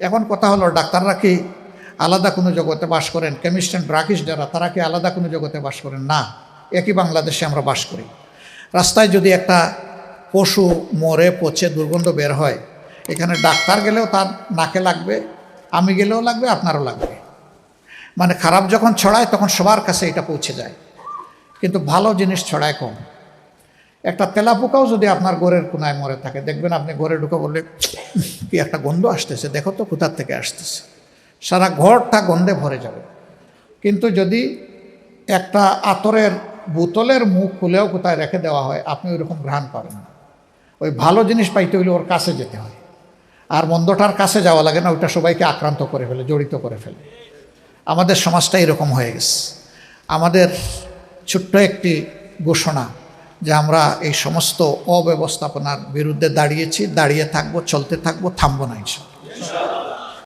এখন কথা হলো, ডাক্তাররা কি আলাদা কোনো জগতে বাস করেন? কেমিস্ট অ্যান্ড ড্রাগিস্ট যারা, তারা কি আলাদা কোনো জগতে বাস করেন? না, একই বাংলাদেশে আমরা বাস করি। রাস্তায় যদি একটা পশু মরে, পচে, দুর্গন্ধ বের হয়, এখানে ডাক্তার গেলেও তার নাকে লাগবে, আমি গেলেও লাগবে, আপনারও লাগবে। মানে খারাপ যখন ছড়ায়, তখন সবার কাছে এটা পৌঁছে যায়। কিন্তু ভালো জিনিস ছড়ায় কম। একটা তেলাপোকাও যদি আপনার গোড়ের কোনায় মরে থাকে, দেখবেন আপনি ঘরে ঢুকে বললে, কি একটা গন্ধ আসতেছে, দেখো তো কোথার থেকে আসতেছে। সারা ঘরটা গন্ধে ভরে যাবে। কিন্তু যদি একটা আতরের বোতলের মুখ খুলেও কোথায় রেখে দেওয়া হয়, আপনি ওই রকম ঘ্রাণ পাবেন না। ওই ভালো জিনিস পাইতে হইলে ওর কাছে যেতে হয়। আর মন্দটার কাছে যাওয়া লাগে না, ওইটা সবাইকে আক্রান্ত করে ফেলে, জড়িত করে ফেলে। আমাদের সমাজটা এরকম হয়ে গেছে। আমাদের ছোট্ট একটি ঘোষণা যে আমরা এই সমস্ত অব্যবস্থাপনার বিরুদ্ধে দাঁড়িয়েছি দাঁড়িয়ে থাকব চলতে থাকব থামবো না ইনশাল্লাহ।